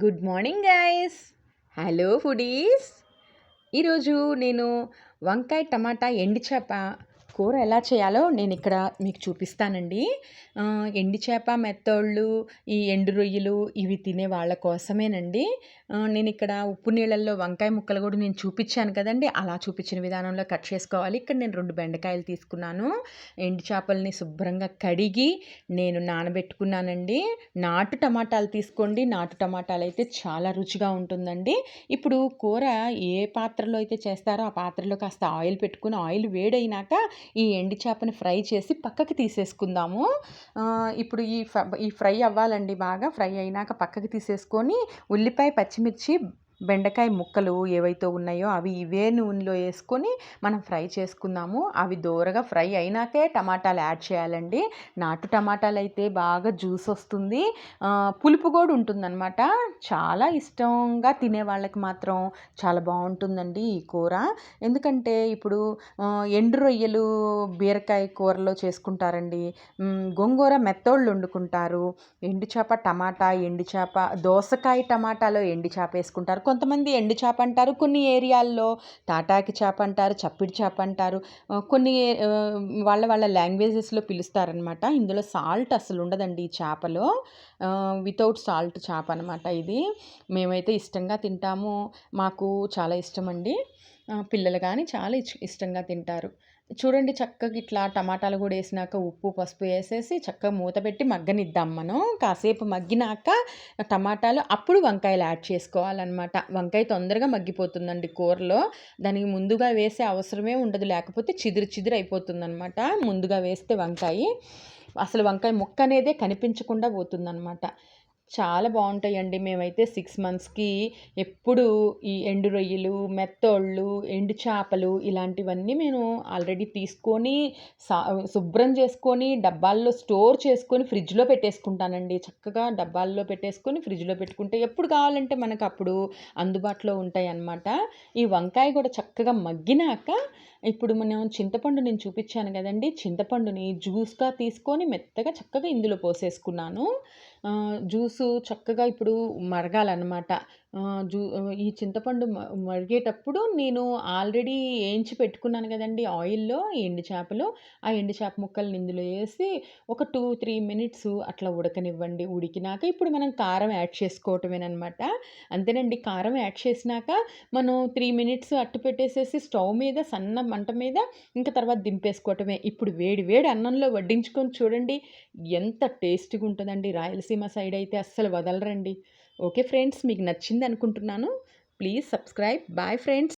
Good morning guys hello foodies. ఈరోజు నేను వంకాయ టమాటా ఎండి చేప కూర ఎలా చేయాలో నేను ఇక్కడ మీకు చూపిస్తానండి. ఎండి చేప మెత్తోళ్ళు ఈ ఎండు రొయ్యలు ఇవి తినే వాళ్ళ కోసమేనండి. నేను ఇక్కడ ఉప్పు నీళ్ళల్లో వంకాయ ముక్కలు కూడా నేను చూపించాను కదండి. అలా చూపించిన విధానంలో కట్ చేసుకోవాలి. ఇక్కడ నేను రెండు బెండకాయలు తీసుకున్నాను. ఎండి చేపల్ని శుభ్రంగా కడిగి నేను నానబెట్టుకున్నానండి. నాటు టమాటాలు తీసుకోండి. నాటు టమాటాలు అయితే చాలా రుచిగా ఉంటుందండి. ఇప్పుడు కూర ఏ పాత్రలో అయితే చేస్తారో ఆ పాత్రలో కాస్త ఆయిల్ పెట్టుకుని ఆయిల్ వేడైనాక ఈ ఎండి చేపని ఫ్రై చేసి పక్కకి తీసేసుకుందాము. ఇప్పుడు ఈ ఈ ఫ్రై అవ్వాలండి బాగా. ఫ్రై అయినాక పక్కకి తీసేసుకొని ఉల్లిపాయ పచ్చిమిర్చి బెండకాయ ముక్కలు ఏవైతే ఉన్నాయో అవి ఇవే నూనెలో వేసుకొని మనం ఫ్రై చేసుకుందాము. అవి దోరగా ఫ్రై అయినాకే టమాటాలు యాడ్ చేయాలండి. నాటు టమాటాలు అయితే బాగా జ్యూస్ వస్తుంది. పులుపు కూడా ఉంటుందన్నమాట. చాలా ఇష్టంగా తినే వాళ్ళకి మాత్రం చాలా బాగుంటుందండి ఈ కూర. ఎందుకంటే ఇప్పుడు ఎండు రొయ్యలు బీరకాయ కూరలో చేసుకుంటారండి. గోంగూర మెత్తోళ్ళు వండుకుంటారు. ఎండు చేప టమాటా ఎండు చేప దోసకాయ టమాటాలో ఎండు చేప వేసుకుంటారు. కొంతమంది ఎండు చేప అంటారు కొన్ని ఏరియాల్లో తాటాకి చేప అంటారు చప్పిడి చేప అంటారు. కొన్ని వాళ్ళ వాళ్ళ లాంగ్వేజెస్లో పిలుస్తారనమాట. ఇందులో సాల్ట్ అసలు ఉండదండి ఈ చేపలో. వితౌట్ సాల్ట్ చేప అనమాట ఇది. మేమైతే ఇష్టంగా తింటాము. మాకు చాలా ఇష్టం అండి పిల్లలు కానీ చాలా ఇష్టంగా తింటారు. చూడండి చక్కగా ఇట్లా టమాటాలు కూడా వేసినాక ఉప్పు పసుపు వేసేసి చక్కగా మూత పెట్టి మగ్గనిద్దాం మనం. కాసేపు మగ్గినాక టమాటాలు అప్పుడు వంకాయలు యాడ్ చేసుకోవాలన్నమాట. వంకాయ తొందరగా మగ్గిపోతుందండి కూరలో. దానికి ముందుగా వేసే అవసరమే ఉండదు లేకపోతే చిదురు చిదురు అయిపోతుందన్నమాట. ముందుగా వేస్తే వంకాయ. అసలు వంకాయ ముక్క అనేదే కనిపించకుండా పోతుందన్నమాట. చాలా బాగుంటాయండి. మేమైతే సిక్స్ మంత్స్కి ఎప్పుడు ఈ ఎండు రొయ్యలు మెత్తోళ్ళు ఎండు చేపలు ఇలాంటివన్నీ నేను ఆల్రెడీ తీసుకొని సా శుభ్రం చేసుకొని డబ్బాల్లో స్టోర్ చేసుకొని ఫ్రిడ్జ్లో పెట్టేసుకుంటానండి. చక్కగా డబ్బాల్లో పెట్టేసుకొని ఫ్రిడ్జ్లో పెట్టుకుంటే ఎప్పుడు కావాలంటే మనకు అప్పుడు అందుబాటులో ఉంటాయి అన్నమాట ఈ వంకాయ కూడా చక్కగా మగ్గినాక ఇప్పుడు మనం చింతపండు నేను చూపించాను కదండి. చింతపండుని జ్యూస్గా తీసుకొని మెత్తగా చక్కగా ఇందులో పోసేసుకున్నాను. జ్యూసు చక్కగా ఇప్పుడు మరగాలన్నమాట. జూ ఈ చింతపండు మరిగేటప్పుడు నేను ఆల్రెడీ వేయించి పెట్టుకున్నాను కదండి ఆయిల్లో ఎండు చేపలు. ఆ ఎండు చేప ముక్కల్ని ఇందులో వేసి ఒక టూ త్రీ మినిట్స్ అట్లా ఉడకనివ్వండి. ఉడికినాక ఇప్పుడు మనం కారం యాడ్ చేసుకోవటమేనమాట అంతేనండి కారం యాడ్ చేసినాక మనం త్రీ మినిట్స్ అట్టు పెట్టేసేసి స్టవ్ మీద సన్న మంట మీద ఇంకా తర్వాత దింపేసుకోవటమే. ఇప్పుడు వేడి వేడి అన్నంలో వడ్డించుకొని చూడండి ఎంత టేస్టీగా ఉంటుందండి. రాయలసీమ సైడ్ అయితే అస్సలు వదలరండి. ఓకే ఫ్రెండ్స్ మీకు నచ్చింది అనుకుంటున్నాను ప్లీజ్ సబ్స్క్రైబ్. Bye friends.